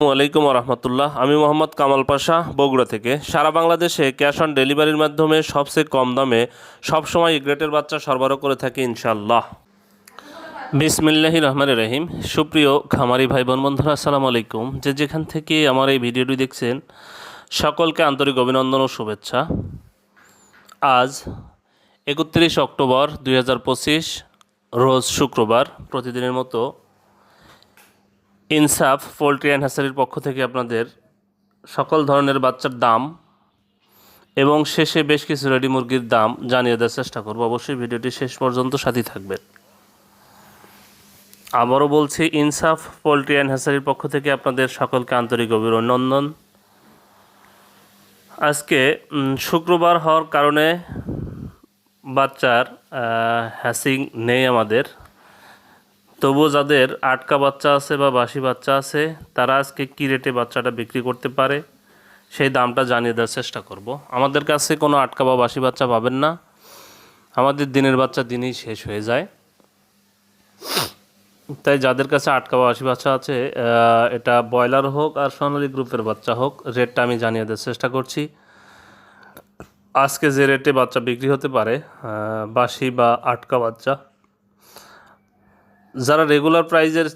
আলাইকুম রহমতুল্লাহ। আমি মোহাম্মদ কামাল পাশা, বগুড়া থেকে। সারা বাংলাদেশে ক্যাশ অন ডেলিভারির মাধ্যমে সবচেয়ে কম দামে সবসময় গ্রেটের বাচ্চা সরবরাহ করে থাকি ইনশাল্লাহ বিসমিল্লাহি রহমান রহিম। সুপ্রিয় খামারি ভাই বোন বন্ধুরা, আসসালামু আলাইকুম। যে যেখান থেকে আমার এই ভিডিওটি দেখছেন, সকলকে আন্তরিক অভিনন্দন ও শুভেচ্ছা। আজ একত্রিশ অক্টোবর দুই হাজার পঁচিশ, রোজ শুক্রবার, প্রতিদিনের মতো ইনসাফ, পোলট্রি অ্যান্ড হ্যাসারির পক্ষ থেকে আপনাদের সকল ধরনের বাচ্চার দাম এবং শেষে বেশ কিছু রেডি মুরগির দাম জানিয়ে দেওয়ার চেষ্টা করব। অবশ্যই ভিডিওটি শেষ পর্যন্ত সাথী থাকবেন। আবারও বলছি, ইনসাফ, পোলট্রি অ্যান্ড হ্যাসারির পক্ষ থেকে আপনাদের সকলকে আন্তরিক অভিনন্দন। আজকে শুক্রবার হওয়ার কারণে বাচ্চার হ্যাসিং নেই আমাদের। তবুও যাদের আটকা বাচ্চা আছে বা বাসি বাচ্চা আছে, তারা আজকে কী রেটে বাচ্চাটা বিক্রি করতে পারে, সেই দামটা জানিয়ে দেওয়ার চেষ্টা করব। আমাদের কাছে কোনো আটকা বা বাসি বাচ্চা পাবেন না। আমাদের দিনের বাচ্চা দিনেই শেষ হয়ে যায়। তাই যাদের কাছে আটকা বা বাসি বাচ্চা আছে এটা ব্রয়লার হোক আর সোনালী গ্রুপের বাচ্চা হোক, রেটটা আমি জানিয়ে দেওয়ার চেষ্টা করছি। আজকে যে রেটে বাচ্চা বিক্রি হতে পারে বাসি বা আটকা বাচ্চা যারা রেগুলার প্রাইজের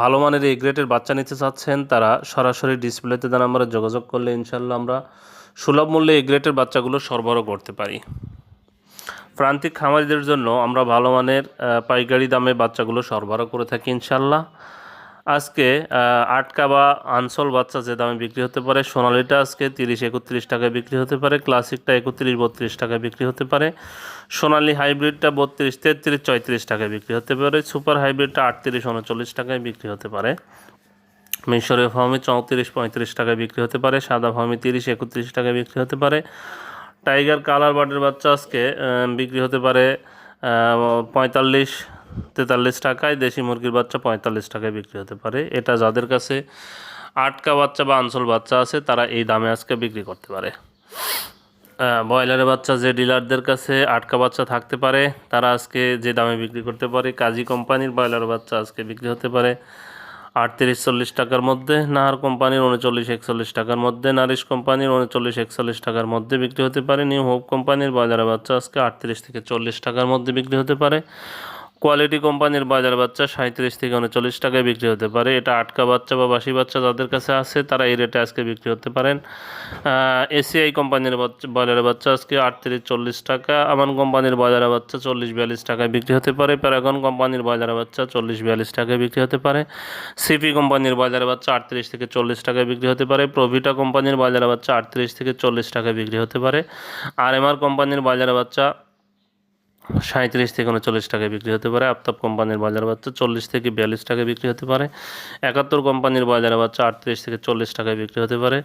ভালো মানের এই গ্রেটের বাচ্চা নিতে চাচ্ছেন, তারা সরাসরি ডিসপ্লেতে দেন, আমরা যোগাযোগ করলে ইনশাল্লাহ আমরা সুলভ মূল্যে এই গ্রেটের বাচ্চাগুলো সরবরাহ করতে পারি। প্রান্তিক খামারিদের জন্য আমরা ভালো মানের পাইকারি দামে বাচ্চাগুলো সরবরাহ করে থাকি ইনশাল্লাহ আজকে আটকা বা আনসল বাচ্চা যে দামে বিক্রি হতে পারে, সোনালিটা আজকে তিরিশ একত্রিশ টাকায় বিক্রি হতে পারে, ক্লাসিকটা একত্রিশ বত্রিশ টাকায় বিক্রি হতে পারে, সোনালি হাইব্রিডটা বত্রিশ, তেত্রিশ চৌত্রিশ টাকায় বিক্রি হতে পারে, সুপার হাইব্রিডটা আটত্রিশ, উনচল্লিশ টাকায় বিক্রি হতে পারে মিশরের ফার্মে চৌত্রিশ, পঁয়ত্রিশ টাকায় বিক্রি হতে পারে, সাদা ফার্মে তিরিশ, একত্রিশ টাকায় বিক্রি হতে পারে, টাইগার কালার বার্ডের বাচ্চা আজকে বিক্রি হতে পারে পঁয়তাল্লিশ তেতাল্লিশ টাকায় দেশি মুরগির বাচ্চা পঁয়তাল্লিশ টাকায় বিক্রি হতে পারে। এটা যাদের কাছে আটকা বাচ্চা বা আঞ্চল বাচ্চা আছে, তারা এই দামে আজকে বিক্রি করতে পারে। ব্রয়লারের বাচ্চা যে ডিলারদের কাছে আটকা বাচ্চা থাকতে পারে, তারা আজকে যে দামে বিক্রি করতে পারে, কাজী কোম্পানির ব্রয়লার বাচ্চা আজকে বিক্রি হতে পারে আটত্রিশ চল্লিশ টাকার মধ্যে, নাহার কোম্পানির উনচল্লিশ একচল্লিশ টাকার মধ্যে, নারিশ কোম্পানির উনচল্লিশ একচল্লিশ টাকার মধ্যে বিক্রি হতে পারে, নিউ হোপ কোম্পানির বাজারে বাচ্চা আজকে আটত্রিশ থেকে চল্লিশ টাকার মধ্যে বিক্রি হতে পারে। কোয়ালিটি কোম্পানির বাজার বাচ্চা সাঁত্রিশ থেকে উনচল্লিশ টাকায় বিক্রি হতে পারে। এটা আটকা বাচ্চা বা বাসি বাচ্চা যাদের কাছে আছে, তারা এই রেটে আজকে বিক্রি হতে পারেন। এসিআই কোম্পানির বাজারে বাচ্চা আজকে আটত্রিশ, চল্লিশ টাকা। আমান কোম্পানির বাজারে বাচ্চা চল্লিশ, বিয়াল্লিশ টাকায় বিক্রি হতে পারে। প্যারাগন কোম্পানির বাজারে বাচ্চা চল্লিশ, বিয়াল্লিশ টাকায় বিক্রি হতে পারে। সিপি কোম্পানির বাজারে বাচ্চা আটত্রিশ থেকে চল্লিশ টাকায় বিক্রি হতে পারে। প্রভিটা কোম্পানির বাজারে বাচ্চা আটত্রিশ থেকে চল্লিশ টাকায় বিক্রি হতে পারে। আর এমআর কোম্পানির বাজারে বাচ্চা সাঁত্রিশ থেকে উনচল্লিশ টাকায় বিক্রি হতে পারে। আফতাব কোম্পানির বাজার বাচ্চা চল্লিশ থেকে বিয়াল্লিশ টাকায় বিক্রি হতে পারে। একাত্তর কোম্পানির বাজারে বাচ্চা আটত্রিশ থেকে চল্লিশ টাকায় বিক্রি হতে পারে।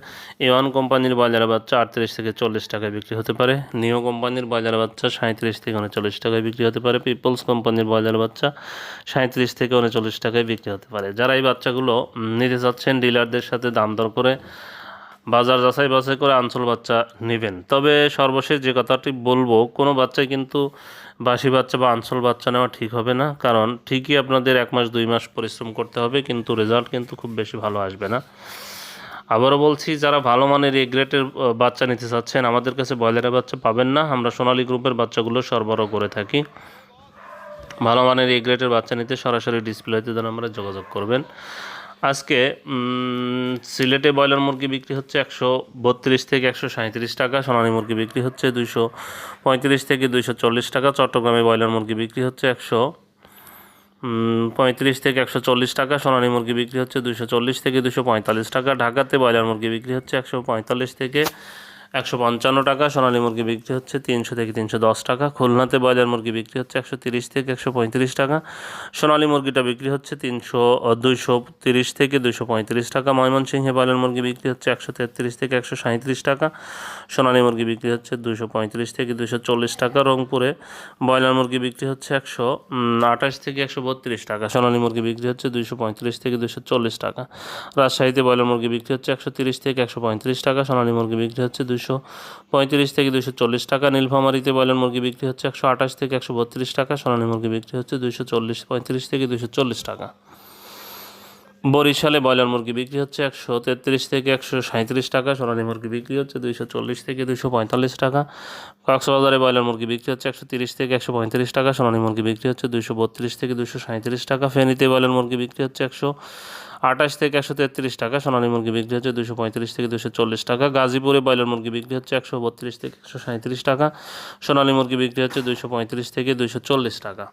এ ওয়ান কোম্পানির বাজারে বাচ্চা আটত্রিশ থেকে চল্লিশ টাকায় বিক্রি হতে পারে। নিও কোম্পানির বাজারে বাচ্চা সাঁত্রিশ থেকে উনচল্লিশ টাকায় বিক্রি হতে পারে। পিপলস কোম্পানির বাজারে বাচ্চা সাঁত্রিশ থেকে উনচল্লিশ টাকায় বিক্রি হতে পারে। যারা এই বাচ্চাগুলো নিতে চাচ্ছেন, ডিলারদের সাথে দাম দর করে বাজার যাচাই বাছাই করে আঞ্চল বাচ্চা নেবেন। তবে সর্বশেষ যে কথাটি বলব, কোনো বাচ্চাই কিন্তু বাসি বাচ্চা বা আঞ্চল বাচ্চা নেওয়া ঠিক হবে না, কারণ ঠিকই আপনাদের এক মাস, দুই মাস পরিশ্রম করতে হবে, কিন্তু রেজাল্ট কিন্তু খুব বেশি ভালো আসবে না। আবারও বলছি, যারা ভালো মানের এ গ্রেটের বাচ্চা নিতে চাচ্ছেন, আমাদের কাছে ব্রয়লারের বাচ্চা পাবেন না। আমরা সোনালী গ্রুপের বাচ্চাগুলো সরবরাহ করে থাকি। ভালো মানের এ গ্রেটের বাচ্চা নিতে সরাসরি ডিসপ্লেতে দেন, আমরা যোগাযোগ করবেন। আজকে সিলেটে ব্রয়লার মুরগি বিক্রি হচ্ছে একশো বত্রিশ থেকে একশো সাঁত্রিশ টাকা, সোনালী মুরগি বিক্রি হচ্ছে দুইশো পঁয়ত্রিশ থেকে দুইশো চল্লিশ টাকা, চট্টগ্রামে ব্রয়লার মুরগি বিক্রি হচ্ছে একশো পঁয়ত্রিশ থেকে একশো চল্লিশ টাকা, সোনালী মুরগি বিক্রি হচ্ছে দুশো চল্লিশ থেকে দুশো পঁয়তাল্লিশ টাকা, ঢাকাতে ব্রয়লার মুরগি বিক্রি হচ্ছে একশো পঁয়তাল্লিশ থেকে একশো পঞ্চান্ন টাকা, সোনালী মুরগি বিক্রি হচ্ছে তিনশো থেকে তিনশো দশ টাকা, খুলনাতে ব্রয়লার মুরগি বিক্রি হচ্ছে একশো তিরিশ থেকে একশো পঁয়ত্রিশ টাকা, সোনালী মুরগিটা বিক্রি হচ্ছে তিনশো দুইশো তিরিশ থেকে দুশো পঁয়ত্রিশ টাকা, ময়মনসিংহে ব্রয়লার মুরগি বিক্রি হচ্ছে একশো তেত্রিশ থেকে একশো সাঁত্রিশ টাকা, সোনালী মুরগি বিক্রি হচ্ছে দুশো পঁয়ত্রিশ থেকে দুশো চল্লিশ টাকা, রংপুরে ব্রয়লার মুরগি বিক্রি হচ্ছে একশো আঠাশ থেকে একশো বত্রিশ টাকা, সোনালী মুরগি বিক্রি হচ্ছে দুশো পঁয়ত্রিশ থেকে দুশো চল্লিশ টাকা, রাজশাহীতে ব্রয়লার মুরগি বিক্রি হচ্ছে একশো তিরিশ থেকে একশো পঁয়ত্রিশ টাকা, সোনালী মুরগি বিক্রি হচ্ছে দুশো পঁয়ত্রিশ থেকে দুশো চল্লিশ টাকা। নীলফামারিতে ব্রয়লার মুরগি বিক্রি হচ্ছে একশো আঠাশ থেকে একশো বত্রিশ টাকা। সোনালী মুরগি বিক্রি হচ্ছে দুশো চল্লিশ, পঁয়ত্রিশ থেকে দুশো চল্লিশ টাকা। বরিশালে ব্রয়লার মুরগি বিক্রি হচ্ছে একশো তেত্রিশ থেকে একশো সাঁত্রিশ টাকা। সোনালী মুরগি বিক্রি হচ্ছে দুইশো চল্লিশ থেকে দুশো পঁয়তাল্লিশ টাকা। কক্সবাজারে ব্রয়লার মুরগি বিক্রি হচ্ছে একশো তিরিশ থেকে একশো পঁয়ত্রিশ টাকা। সোনালী মুরগি বিক্রি হচ্ছে দুইশো বত্রিশ থেকে দুশো সাঁত্রিশ টাকা। ফেনীতে ব্রয়লার মুরগি বিক্রি হচ্ছে একশো আঠাশ থেকে একশো তেত্রিশ টাকা, সোনালী মুরগি বিক্রি হচ্ছে দুশো পঁয়ত্রিশ থেকে দুশো চল্লিশ টাকা। গাজীপুরে ব্রয়লার মুরগি বিক্রি হচ্ছে একশো বত্রিশ থেকে একশো সাঁত্রিশ টাকা, সোনালী মুরগি বিক্রি হচ্ছে দুশো পঁয়ত্রিশ থেকে দুশো চল্লিশ টাকা।